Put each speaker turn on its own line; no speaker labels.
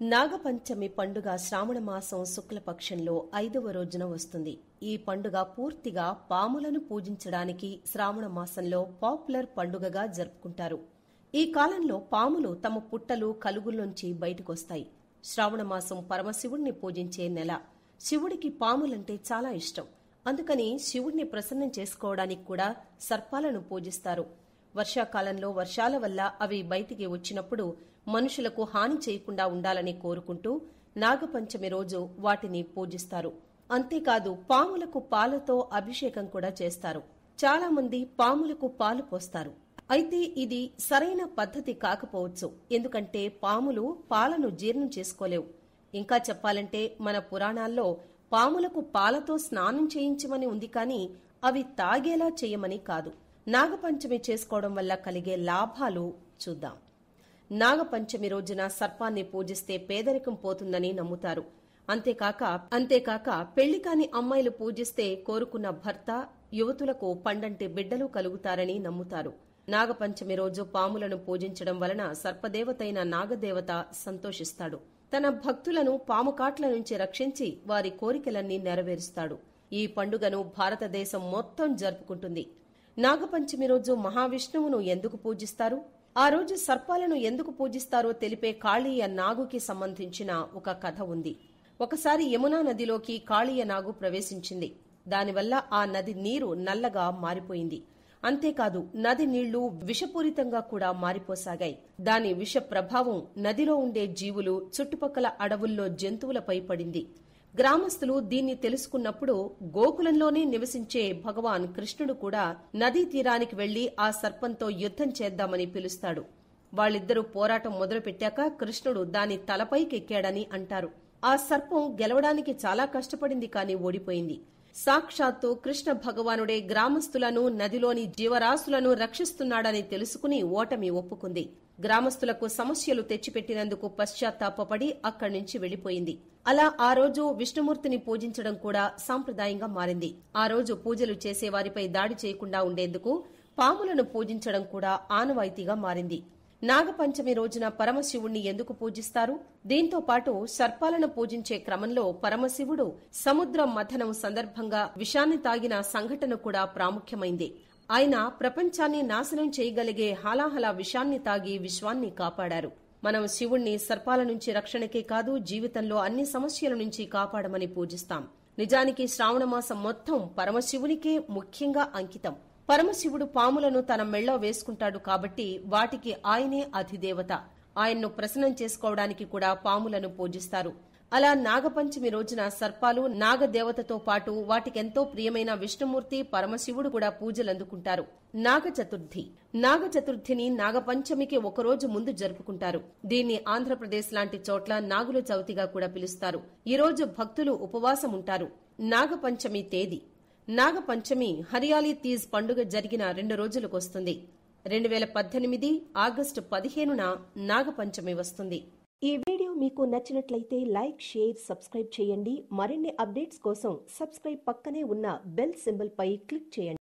నాగపంచమి పండుగ శ్రావణ మాసం శుక్లపక్షంలో ఐదవ రోజున వస్తుంది. ఈ పండుగ పూర్తిగా పాములను పూజించడానికి శ్రావణ మాసంలో పాపులర్ పండుగగా జరుపుకుంటారు. ఈ కాలంలో పాములు తమ పుట్టలు కలుగుల్లోంచి బయటకొస్తాయి. శ్రావణ మాసం పరమశివుణ్ణి పూజించే నెల. శివుడికి పాములంటే చాలా ఇష్టం. అందుకని శివుణ్ణి ప్రసన్నం చేసుకోవడానికి కూడా సర్పాలను పూజిస్తారు. వర్షాకాలంలో వర్షాల వల్ల అవి బయటికి వచ్చినప్పుడు మనుషులకు హాని చేయకుండా ఉండాలని కోరుకుంటూ నాగపంచమి రోజు వాటిని పూజిస్తారు. అంతేకాదు పాములకు పాలతో అభిషేకం కూడా చేస్తారు. చాలా మంది పాములకు పాలు పోస్తారు. అయితే ఇది సరైన పద్ధతి కాకపోవచ్చు. ఎందుకంటే పాములు పాలను జీర్ణం చేసుకోలేవు. ఇంకా చెప్పాలంటే మన పురాణాల్లో పాములకు పాలతో స్నానం చేయించమని ఉంది కానీ అవి తాగేలా చేయమని కాదు. నాగపంచమి చేసుకోవడం వల్ల కలిగే లాభాలు చూద్దాం. నాగపంచమి రోజున సర్పాన్ని పూజిస్తే పేదరికం పోతుందని నమ్ముతారు. అంతేకాక అంతేకాక పెళ్ళి కాని అమ్మాయిలు పూజిస్తే కోరుకున్న భర్త యువతులకు పండంటి బిడ్డలు కలుగుతారని నమ్ముతారు. నాగపంచమి రోజు పాములను పూజించడం వలన సర్పదేవతైన నాగదేవత సంతోషిస్తాడు. తన భక్తులను పాముకాట్ల నుంచి రక్షించి వారి కోరికలన్నీ నెరవేరుస్తాడు. ఈ పండుగను భారతదేశం మొత్తం జరుపుకుంటుంది. నాగపంచమి రోజు మహావిష్ణువును ఎందుకు పూజిస్తారు? ఆ రోజు సర్పాలను ఎందుకు పూజిస్తారో తెలిపే కాళీయ నాగుకి సంబంధించిన ఒక కథ ఉంది. ఒకసారి యమునా నదిలోకి కాళీయ నాగు ప్రవేశించింది. దానివల్ల ఆ నది నీరు నల్లగా మారిపోయింది. అంతేకాదు నది నీళ్ళు విషపూరితంగా కూడా మారిపోసాగాయి. దాని విష ప్రభావం నదిలో ఉండే జీవులు చుట్టుపక్కల అడవుల్లో జంతువులపై పడింది. గ్రామస్తులు దీన్ని తెలుసుకున్నప్పుడు గోకులంలోనే నివసించే భగవాన్ కృష్ణుడు కూడా నదీ తీరానికి వెళ్ళి ఆ సర్పంతో యుద్ధం చేద్దామని పిలుస్తాడు. వాళ్ళిద్దరూ పోరాటం మొదలుపెట్టాక కృష్ణుడు దాని తలపైకెక్కాడని అంటారు. ఆ సర్పం గెలవడానికి చాలా కష్టపడింది కాని ఓడిపోయింది. సాక్షాత్తు కృష్ణ భగవానుడే గ్రామస్తులను నదిలోని జీవరాశులను రక్షిస్తున్నాడని తెలుసుకుని ఓటమి ఒప్పుకుంది. గ్రామస్తులకు సమస్యలు తెచ్చిపెట్టినందుకు పశ్చాత్తాపపడి అక్కడి నుంచి వెళ్ళిపోయింది అలా ఆ రోజు విష్ణుమూర్తిని పూజించడం కూడా సాంప్రదాయంగా మారింది. ఆ రోజు పూజలు చేసేవారిపై దాడి చేయకుండా ఉండేందుకు పాములను పూజించడం కూడా ఆనవాయితీగా మారింది. నాగపంచమి రోజున పరమశివుణ్ణి ఎందుకు పూజిస్తారు? దీంతో పాటు సర్పాలను పూజించే క్రమంలో పరమశివుడు సముద్ర మథనం సందర్భంగా విషాన్ని తాగిన సంఘటన కూడా ప్రాముఖ్యమైంది. ఆయన ప్రపంచాన్ని నాశనం చేయగలిగే హాలాహల విషాన్ని తాగి విశ్వాన్ని కాపాడారు. మనం శివుణ్ణి సర్పాల నుంచి రక్షణకే కాదు జీవితంలో అన్ని సమస్యల నుంచి కాపాడమని పూజిస్తాం. నిజానికి శ్రావణమాసం మొత్తం పరమశివునికే ముఖ్యంగా అంకితం. పరమశివుడు పాములను తన మెళ్ళో వేసుకుంటాడు కాబట్టి వాటికి ఆయనే అధిదేవత. ఆయన్ను ప్రసన్నం చేసుకోవడానికి కూడా పాములను పూజిస్తారు. అలా నాగపంచమి రోజున సర్పాలు నాగదేవతతో పాటు వాటికెంతో ప్రియమైన విష్ణుమూర్తి పరమశివుడు కూడా పూజలందుకుంటారు. నాగ చతుర్థి నాగ చతుర్థిని నాగపంచమికి ఒకరోజు ముందు జరుపుకుంటారు. దీన్ని ఆంధ్రప్రదేశ్ లాంటి చోట్ల నాగుల చవితిగా కూడా పిలుస్తారు. ఈరోజు భక్తులు ఉపవాసం ఉంటారు నాగపంచమి తేదీ. నాగపంచమి హరియాలీ తీజ్ పండుగ జరిగిన రెండు రోజులకు వస్తుంది రెండు వేల పద్దెనిమిది ఆగస్టు పదిహేనున నాగపంచమి వస్తుంది. ఈ వీడియో మీకు నచ్చినట్లయితే లైక్ షేర్ సబ్స్క్రైబ్ చేయండి. మరిన్ని అప్డేట్స్ కోసం సబ్స్క్రైబ్ పక్కనే ఉన్న బెల్ సింబల్ పై క్లిక్ చేయండి.